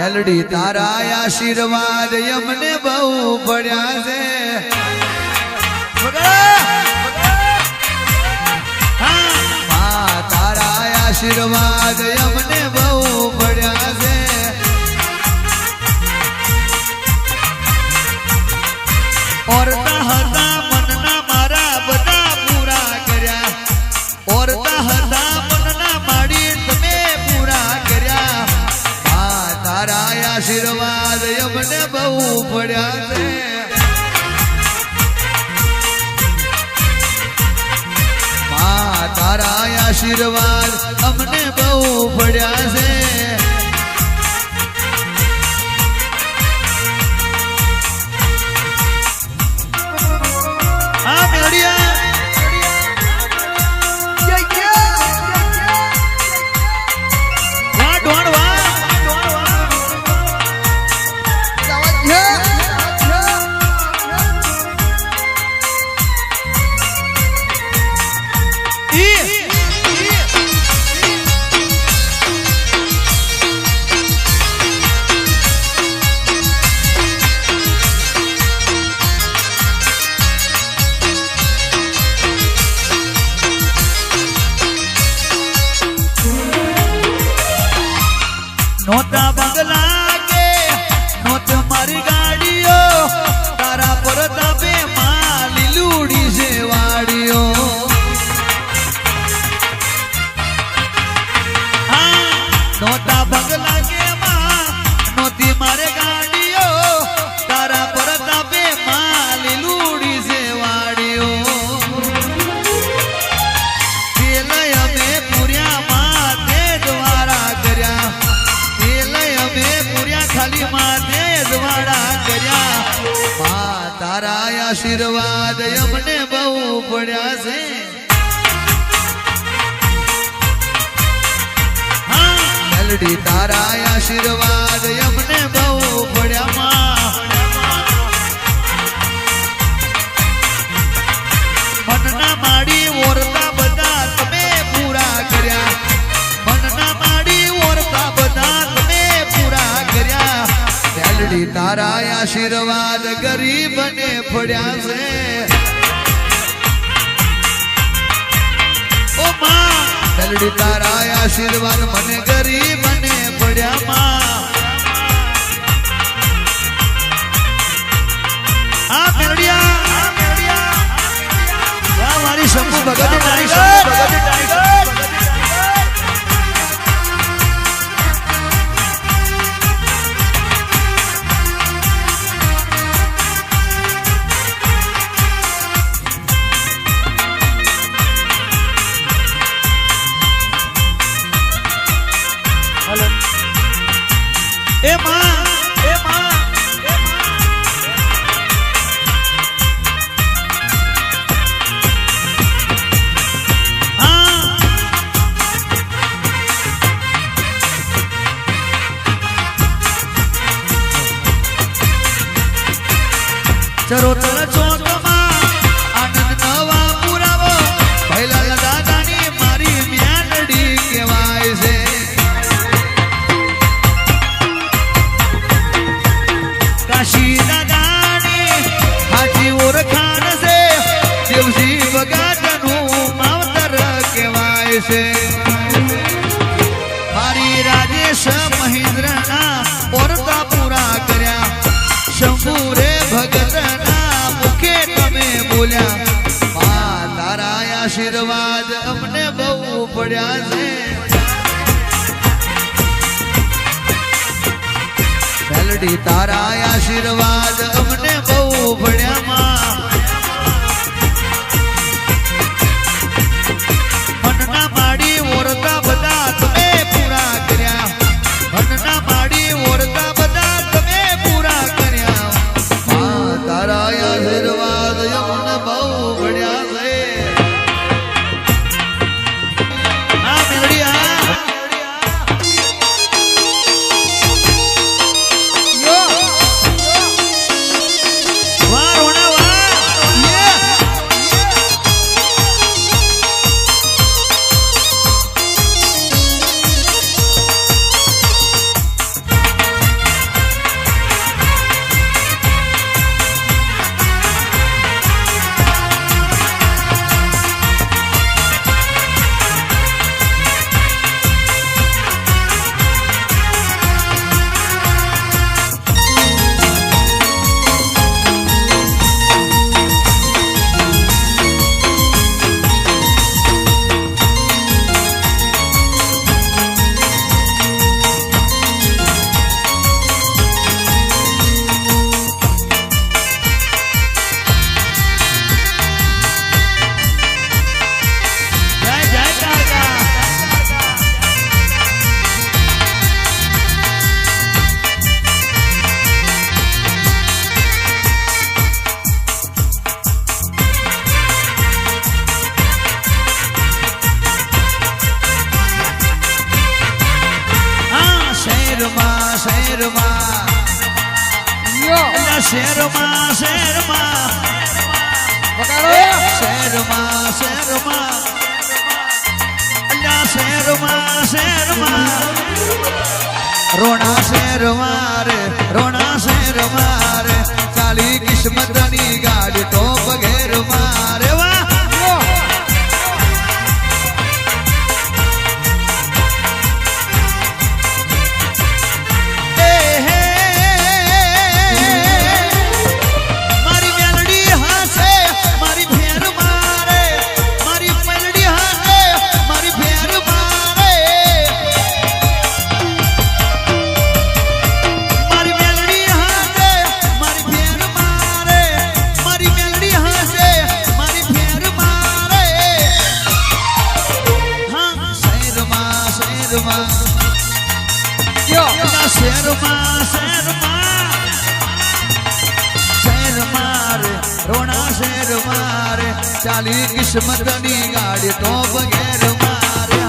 મેલડી તારા આશીર્વાદ અમને બહુ પડ્યા છે. તારા આશીર્વાદ અમને બહુ પડ્યા છે. તારા આશીર્વાદ અમને બહુ પડ્યા છે. No આશીર્વાદ અમને બહુ પડ્યા છે. મેલડી તારા આશીર્વાદ અમને બહુ પડ્યા. મારા આશીર્વાદ ગરીબને ફળ્યા છે. ઓ માં દલડી તારા આશીર્વાદ મને ગરીબને પડ્યા માં. મારી શંભુ ભગત મારી શંભુ ભગત ટાઈગર ચરોતર ચોક તારા આશીર્વાદ. શહેરમાં શહેરમાં શહેરમાં શહેરમાં શહેરમાં શહેરમાં શહેરમાં શહેરમાં રોણા શહેરમાં રે રોણા શહેરમાં રે. ચાલી કિસ્મતની ગાડી તો પગેર મારે શહેરમાં શહેરમાં શહેરમાં રે, રોણા શહેરમાં રે ચાલી કિસ્મતની ગાડી બગેર મારે.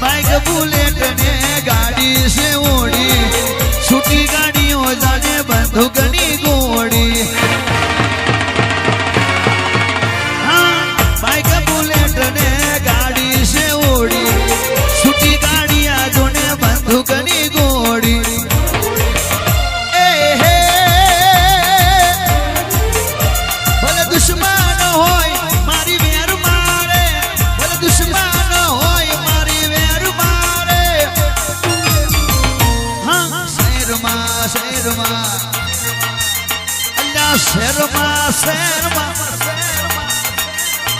બાઈક બુલેટ ને ગાડી છે.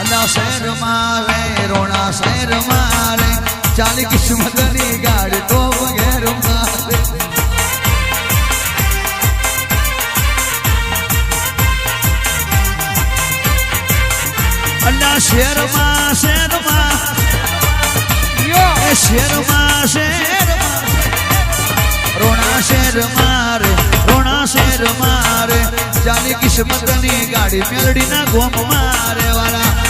અલ્યા શહેર મારે રોણા શહેર મારે ચાલી કિસ્મતની ગાડી તો વગેર મારે શહેરમાં યો. એ શહેરમાં શહેરમાં રોણા શહેરમાં રે રોણા શહેરમાં રે. ચાલી કિસ્મતની ગાડી મેલડીના ગોમમાં રે વાળા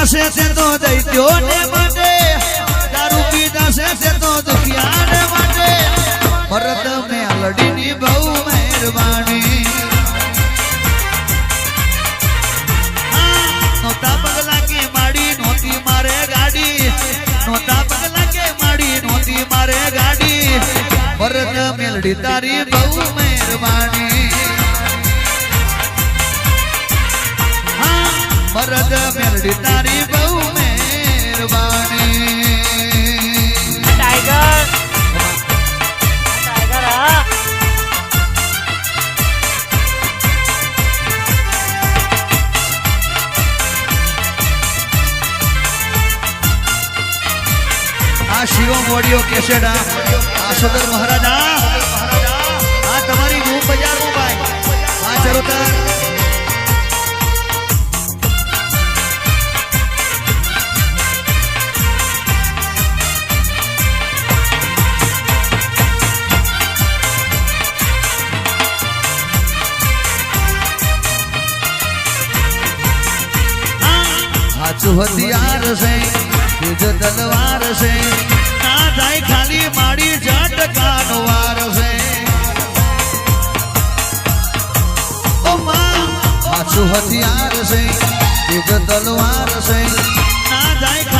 પીધા તે તો દૈત્યો ને માટે, દારૂ પીધા છે તે તો દુખિયા ને માટે. ભરત મેલડીની બહુ મહેરબાની. નોતા પગલા કે માડી, નોતી મારે ગાડી. નોતા પગલા કે માડી, નોતી મારે ગાડી. ભરત મેલડી તારી બહુ મહેરબાની. ભરત મેલડી તારી બહુ મહેરબાની. ટાઈગર. ટાઈગર હા. આ શિવો મોડિયો કેસેડા. આ સદર મહારાજા. આ તમારી હું બજાર હું ભાઈ ચરોતર. હથિયાર છે તેજ તલવાર છે. ના જાય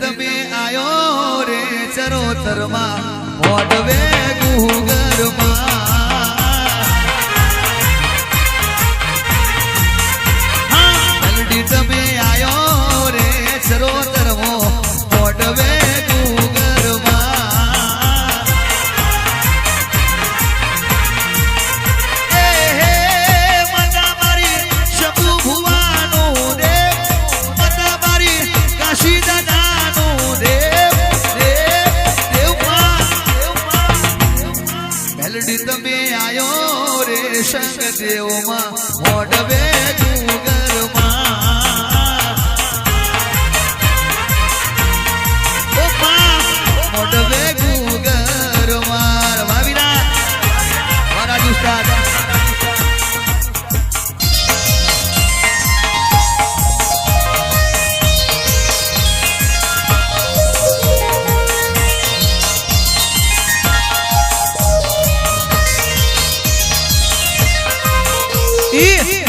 તમે આયો રે ચરોતરમાં મોઢવે દેવમાં મોઢવે ગુગરમાં Yeah.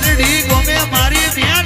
શેરડી ગમે મારી મેલડી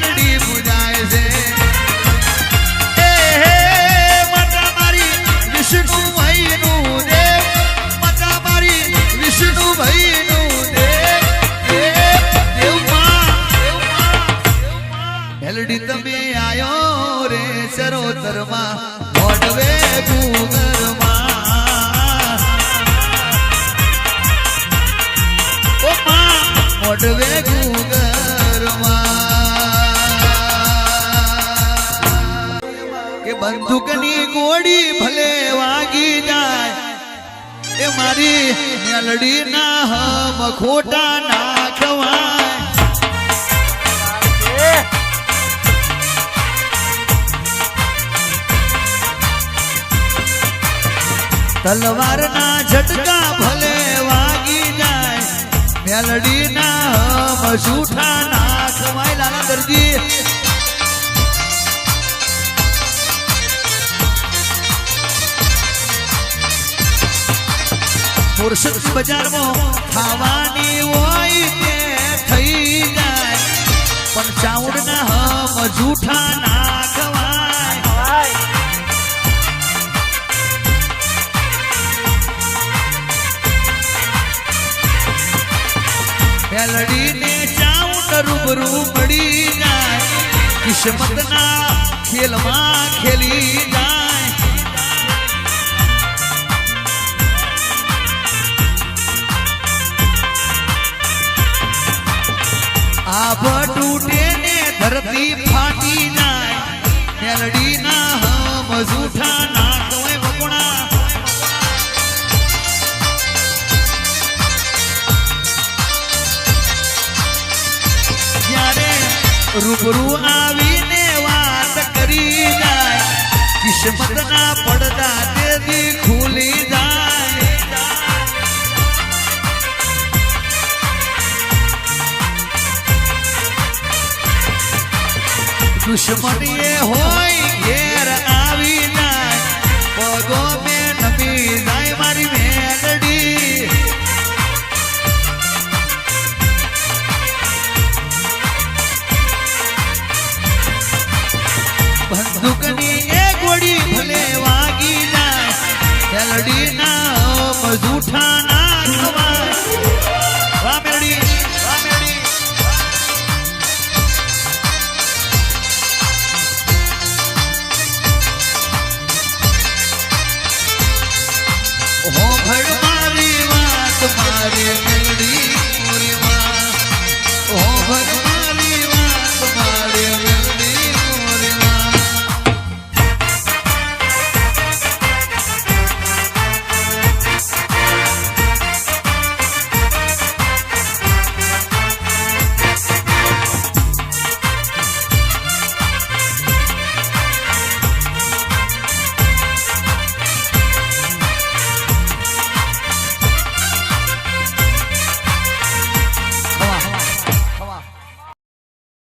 બંદૂકની ગોળી ભલે વાગી જાય, એ મારી મેલડી ના હમ ખોટા ના ખવાય તલવારના ઝટકા ભલે વાગી જાય મેલડી ના હમ જૂઠા ના ખવાય લાલા દરજી મુર્શદ બજારમાં ખાવાની હોય તે થઈ જાય. પણ ચાઉડ ના હમ જૂઠા ના ખવાય. મેલડીને ચાઉંડ રૂબરૂ મળી જાય. કિસ્મતના ખેલમાં ખેલી જાય. આભ તૂટે ને ધરતી ફાટી જાય. મેલડીના હમ જૂઠા ના કહેવાય બપોણા જ્યારે રૂબરૂ આવીને વાત કરી જાય, કિસ્મતના પડદા તેથી ખુલી જાય દુશ્મનીએ હોય ઘેર આવી જાય પગો મે નમી જાય મારી મેલડી. બંદૂકની એ ગોળી ભલે વાગી જાય મેલડી ના જૂઠા